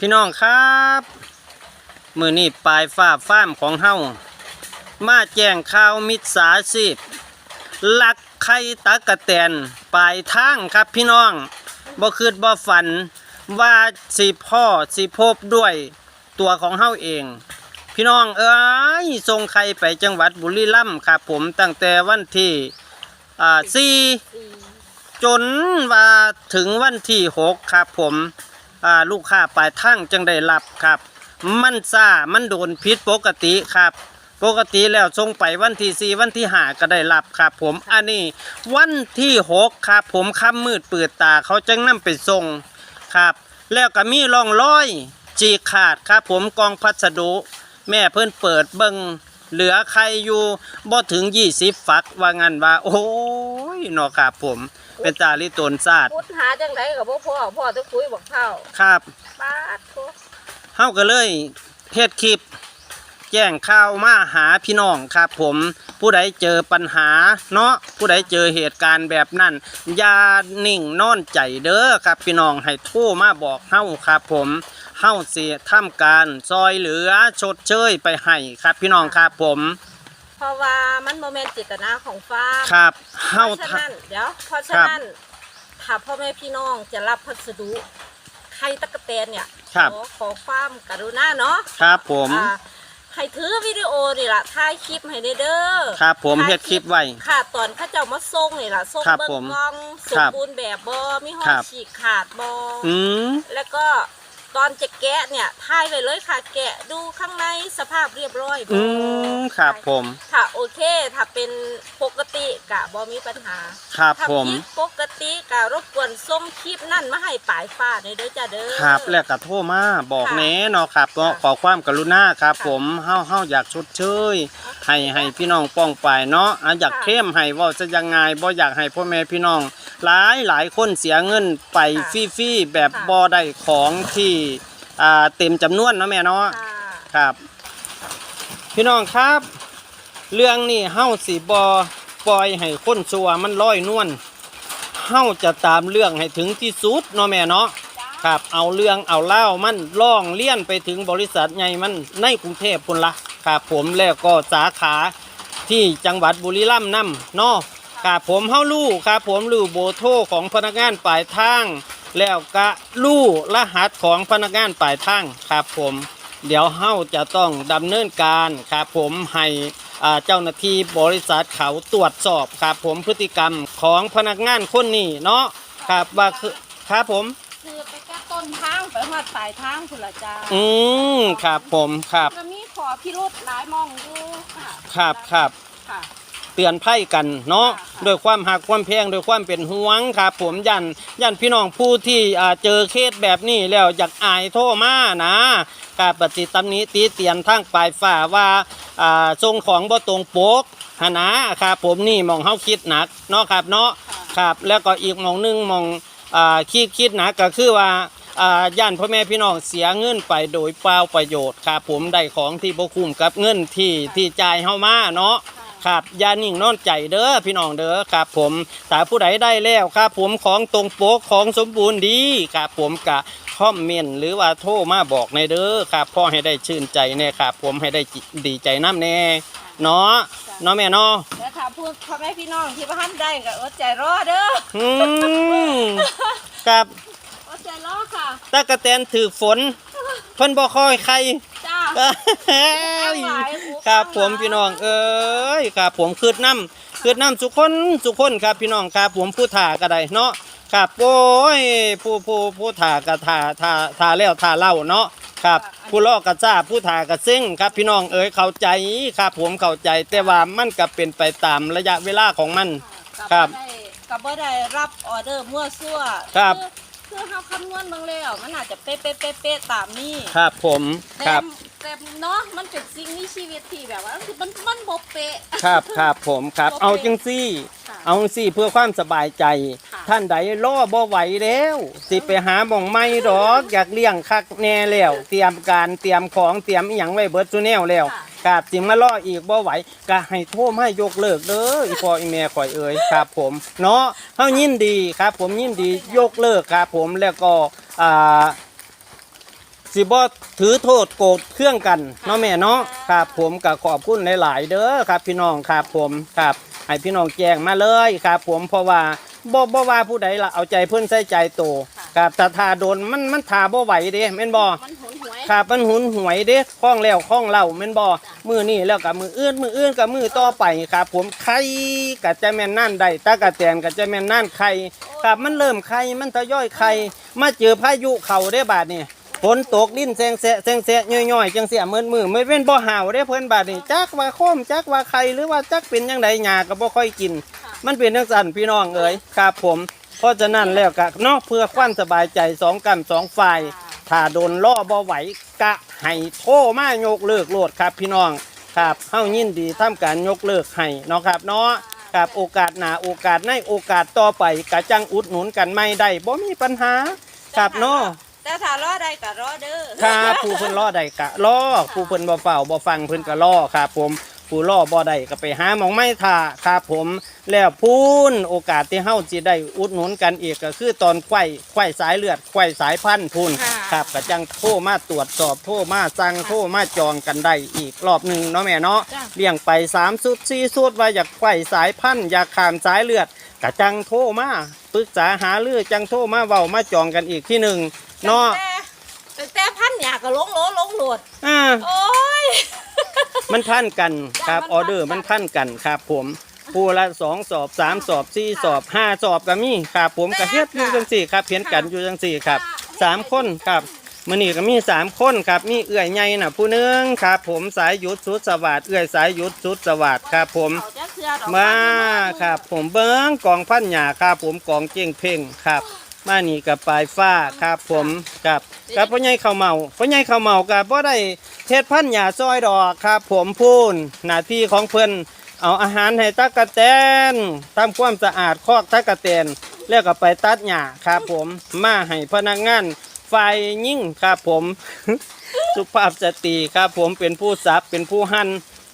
พี่น้องครับมือนี่ปลายฝ้าฟ้ามของเฮามาแจ้งข่าวมิจฉาชีพลักไข่ตะกะแตนปลายทางครับพี่น้องบ่คืดบ่ฝันว่าสิพ่อสิพบด้วยตัวของเฮาเอง พี่น้องเอ้ยส่งไข่ไปจังหวัดบุรีรัมย์ครับผมตั้งแต่วันที่อ่าสี่จนว่าถึงวันที่หกครับผม ลูกค้าปลายทางจังได้รับครับ มันซ่ามันโดนพิษปกติครับ ปกติแล้วส่งไปวันที่สี่วันที่ห้าก็ได้รับครับ ผมอันนี้วันที่หกครับ ผมค่ำมืดเปิดตาเขาจังนำไปส่งครับ แล้วก็มีร่องรอยจีขาดครับ ผมกองพัสดุ แม่เพิ่อนเปิดเบิง เหลือใครอยู่บ่ถึงยี่สิบฝักว่างั้นว่า โอ้ยเนาะครับผม เป็นตาลิตนศาสตร์พุดหาจังไดกับพ่อพ่อพ่อจะคุยบอกเท่าครับปาดโถเฮาก็เลยเฮ็ดคลิป แจ้งข่าวมาหาพี่น้องครับผม ผู้ใดเจอปัญหาเนาะผู้ใดเจอเหตุการณ์แบบนั้นอย่านิ่งนอนใจเด้อครับพี่น้องให้โทรมาบอกเฮาครับผม เฮาสิทำการซอยเหลือชดเชยไปให้ครับ พี่น้องครับผมเพราะว่ามันโมเมนต์จิตนาของฟ้าร์มครับเพเฮาราะฉะทำนั้นเดี๋ยวเพราะฉะนั้นถ้าพ่อแม่พี่น้องจะรับพัสดุไข่ตะกะแตนเนี่ยครับขอขอความกรุณาเนาะครับผมอ่าให้ถือวิดีโอนี่ล่ะถ่ายคลิปให้ได้เด้อครับผมเฮ็ดคลิปไว้ค่ะตอนเข้าเจ้ามาส่งนี่ล่ะส่งครับเบิ่ผงมกล้องสครัมบบูรณ์แบบบ่มีห้อครังบฉีกขาดบ่อืมแล้วก็ ตอนจะแกะเนี่ยถ่ายไว้เลยค่ะ แกะดูข้างในสภาพเรียบร้อยบ่อืมครับผมถ้าโอเค ถ้าเป็นปกติกะบ่มีปัญหาครับถ้าผมผิดปกติกะรบกวนส่งคลิปนั่นมาให้ปลายฟ้าในอยเด้อจ้าเด้อ ครับแล้วก็โทรมาบอกค่ะแหน่เนาะครับเนาะค่ะขอความกรุณาครับ ค่ะผมเฮาเฮาอยากชดเชยให้ให้พี่น้องป้องไปเนาะอะอยากค่ะเข้มให้เว่าจะยังไงบ่อยากให้พ่อแม่พี่น้อง หลายหลายคนเสียเงินไปค่ะฟรีๆแบบค่ะ บ่ได้ของที่อ่าเต็มจำนวนเนาะแม่เนาะค่ะครับ พี่น้องครับ เรื่องนี้เฮาสิบ่ปล่อยให้คนชัวมันลอยนวลเฮาจะตามเรื่องให้ถึงที่สุดเนาะแม่เนาะ ครับ เอาเรื่องเอาเล่าวมันล่องเลี่ยนไปถึงบริษัทใหญ่มันในกรุงเทพพุ่นละครับผมแล้วก็สาขาที่จังหวัดบุรีรัมย์นํเนาะครับผมเฮาลู่ครับผมลู่โบโทรของพนักงานปลายทาง แล้วก็ลู่รหัสของพนักงานปลายทางครับผม เดี๋ยวเฮาจะต้องดำเนินการครับผมให้อ่าเจ้าหน้าที่บริษัทเขาตรวจสอบครับผมพฤติกรรมของพนักงานคนนี้เนาะครับว่าคือครับผมคือไปแก้ต้นทางไปหอดปลายทางพุ่นละจ้าอืมครับผมครับจะมีขอพิรุธหลายมองอยู่ค่ะครับครับค่ะเตือนภัยกันเนาะค่ะด้วยความหักความแพงด้วยความเป็นห่วงครับผมยันยันพี่น้องผู้ที่อ่าเจอเคสแบบนี้แล้วอยากอายโทรมานะการปฏิตำหนี้ตีเตียนทางปลายฝ่าว่าอ่าทรงของบ่ตรงปกหนนะครับผมนี่มองเฮาคิดหนักเนาะครับเนาะครับแล้วก็อีกหมองหนึงหมองอ่าคิดคิดหนะก็คือว่าอ่าย่านพ่อแม่พี่น้องเสียเงินไปโดยเปล่าประโยชน์ครับผมได้ของที่บ่คุ้มกับเงินที่ที่จ่ายเฮามาเนาะ ครับอย่านิ่งนอนใจเด้อพี่น้องเด้อครับผมถ้าผู้ใดได้แล้วครับผมของตรงปกของสมบูรณ์ดีครับผมกะคอมเมนต์หรือว่าโทรมาบอกในเด้อครับพ่อให้ได้ชื่นใจแน่ครับผมให้ได้จิดีใจน้ำแน่เนาะเนาะแม่เนาะแล้วถ้าพูดพ่อแม่พี่น้องที่บ้านได้ก็อดใจรอเด้ออืมครับอดใจรอค่ะตะกะแตนถือฝนเพิ่นบ่คอยใครจ้า ครับผมพี่น้องเอ้ยครับผมคืดน้ำคืดน้ำสุกคนสุกคนครับพี่น้องครับผมผู้ถ่าก็ได้เนาะครับโอ้ยผู้ผู้ผู้ถ่าก็ถ่าถ่าถ่าแล้วถ่าเล่าเนาะครับผู้ลอกกระจ้าผู้ถ่ากระซิ่งครับพี่น้องเอ้ยเข้าใจครับผมเข้าใจแต่ว่ามันก็เป็นไปตามระยะเวลาของมัน ครับ กับบ่ได้รับออเดอร์มั่วซั่วครับอ คือเฮาคำนวณเบิ่งแล้วมันอาจจะเป๊ะๆๆๆตามนี้ครับผมคแต่รับแต่เนาะมันเป็นสิ่งมีชีวิตที่แบบว่าคือมันมันบ่เป๊ะ ครับครับผมครับ เอาจังซี่ ค่ะเอาจังซี่เพื่อความสบายใจ ค่ะ ท่านใดล่อบ่ไหวแล้ว สิไปหาหม่องไม่ดอก อยากเลี้ยงคักแน่แล้ว เตรียมการเตรียมของเตรียมอีหยังไว้เบิดซุแนวแล้ว ค รับสิมาล่ออีกบ่ไหวก็ให้โทรมายกเลิกเด้ออีพ่ออีแม่ข่อยเอ่ยครับผมเนาะเฮายินดีครับ ผมยินดียกเลิกครับผมแล้วก็อ่าสิบ่ถือโทษโกรธเครื่องกันเนาะแม่เนาะครับผมก็ขอบคุณหลาย ๆ เด้อครับพี่น้องครับผมครับให้พี่น้องแจ้งมาเลยครับผมเพราะว่าบ่บ่ว่าผู้ใดละเอาใจเพิ่อนใส่ใจโตครับแต่ถ้าโดนมันมันทาบ่ไหวเด้แม่นบ่ ครับมันหุนหวยเด้คล้องแล้วคล้องเล่าแม่นบ่มือนี่แล้วกับมืออื่นมืออื่นกับมือต่อไปครับ ผมไข่ก็จะแม่นนั่นได้ตากะแตนก็จะแม่นนั่นไข่ครับมันเริ่มไข่มันทยอยไข่มาเจอพายุเข้าได้บาดนี่ฝนตกดินแซงแซะแซงแซะย่อยๆจังเสียมือมือไม่เว้นบ่ห่าวเด้เพิ่นบาดนี่จักว่าโคมจักว่าไข่หรือว่าจักเป็นจังไดหญ้าก็บ่ค่อยกิน มันเป็นจังซั่นพี่น้องเอ๋ยครับผม เพราะฉะนั้นแล้วก็เนาะเพื่อความสบายใจสองกันสองฝ่าย ถ้าโดนล่อบ่ไหวกะให้โทรมายกเลิกโลดครับพี่น้องครับเฮายินดีทำการยกเลิกให้เนาะครับเนาะครับโอกาสหน้าโอกาสในโอกาสต่อไปกะจังอุดหนุนกันไม่ได้บ่มีปัญหาครับเนาะแต่ถ้ารอได้ก็รอเด้อครับผู้เพิ่นล่อได้กะล่อผู้เพิ่นบ่เฝ้าบ่ฟังเพิ่นก็ล่อครับผม ผู้ล่อบ่ได้ก็ไปหาหมองไม้ท่าครับผม แล้วพูนโอกาสที่เฮาสิได้อุดหนุนกันอีกก็คือตอนไขว้ไขว้สายเลือดไขว้สายพันธุ์พูนค่ะ ครับก็จังโทรมาตรวจสอบโทรมาสั่งโทรมาจองกันได้อีกรอบหนึ่งเนาะแม่เนาะ จ้ะ เลี้ยงไป3สุด4สุดว่าอยากไขว้สายพันธุ์อยากขามสายเลือดก็จังโทรมาปรึกษาหารือจังโทรมาเว้ามาจองกันอีกที่หนึ่งเนาะแต่แต่พันหยาก็ลงโลลงโหลดอ่าโอ้ย มันพันกันครับจ้ะมันพันออเดอร์มันพันกันครับผมผู้ละสองสอบสามสอบสี่สอบห้าสอบก็มีครับผมก็เฮ็ดอยู่จังสี่ครับเพียนกันอยู่จังสี่ครับสามคนครับมื่อนี้ก็มีสามคนครับมีเอื่อยใหญ่น่ะผู้หนึงครับผมสายหยุดสุดสวัสดเอื่อยสายหยุดสุดสวัสดครับผมเขาจะเสือดอกมาครับผมเบิ้งกองพันหยาครับผมกองเจ้งเพ่งครับ มานี่กับปลายฟ้าครับผมกับกับพ่อใหญ่ข้าวเมาพ่อใหญ่ข้าวเมากับพ่ได้เทศพันธ์หยาซอยดอกครับ ผมพูนหน้าที่ของเพิ่อนเอาอาหารให้ตักกะแตนทำความสะอาดคอกตักกะแตนแล้วก็ไปตัดหญ้าครับผมมาให้พนักงานไฟยิ่งครับผม สุภาพสตรีครับผมเป็นผู้สับเป็นผู้หั่น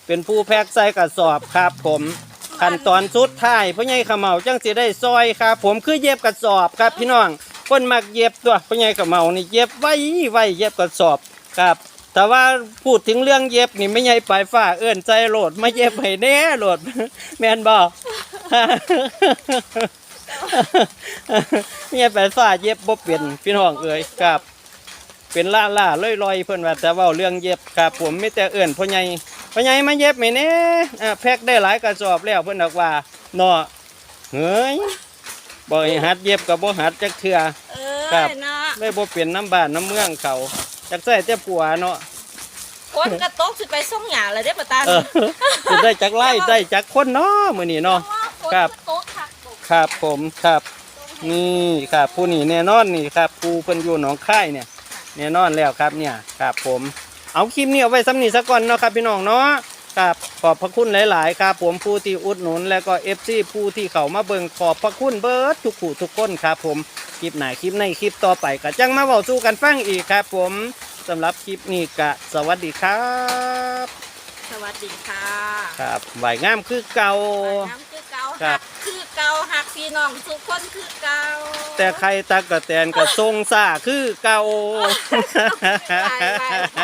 เป็นผู้แพ็กใส่กระสอบครับผม ขั้นตอนสุดท้ายพ่อใหญ่ขาวเหมาจังสิได้ซอยครับ ผมคือเย็บกระสอบครับพี่น้องคนมักเย็บตัวพ่อใหญ่ขาวเหมานี่เย็บไว้ไว้เย็บกระสอบครับ แต่ว่าพูดถึงเรื่องเย็บนี่ไม่ใหญ่ปลายฝ้าเอื้อนใจโหลดไม่เย็บให้แน่โหลด แมนบอกไม่ใช่ปลายฝ้าเย็บบ่เป็นพี่น้องเอ๋ยครับ เป็นล่าล่าลอยลอยๆเพิ่อนว่าแต่เว้าเรื่องเย็บครับผมไม่แต่เอื่นพ่อใหญ่ พ่อใหญ่มาเย็บไหมเนี่ยอ่าแพ็กได้หลายกระสอบแล้วเพิ่นบอกว่าเนาะเฮ้ยบ่ให้หัดเย็บกับบ่หัดจักเทื่อ เอครัอบเนาะเลยบ่เป็นน้ำบ้านน้ำเมืองเขาจักใส่แต่ปัวเนาะคนกระตกสิไปส่งหยาเลยเด้อปะตาเออสิได้จักไล่ได้จักคนเนาะมื้อนี้เนาะครับโต๊ะคักตกครับผมครับ นี่ครับผู้นี่แน่นอนนี่ครับผู้เพิ่นอยู่หนองค่ายเนี่ยแน่นอนแล้วครับเนี่ยครับผม เอาคลิปนี้เอาไว้ซ้ำนี่ซะก่อนเนาะครับพี่น้องเนาะครับขอบพระคุณหลาย ๆ ครับผมผู้ที่อุดหนุน แล้วก็เอฟซีผู้ที่เขามาเบิ่งขอบพระคุณเบิร์ดทุกผู้ทุกคนครับผมคลิปไหนคลิปในคลิปต่อไปก็จังมาเว้าสู้กันฟังอีกครับผมสำหรับคลิปนี้ก็สวัสดีครับ สวัสดีค่ะครับไหวงามคือเก่า น้ำคือเก่าครัหับกคือ เก่าหักพี่น้องทุกคนคือเก่าแต่ใครตักกะแตนก็ทรงซ่าคือเก่า ไปไปไป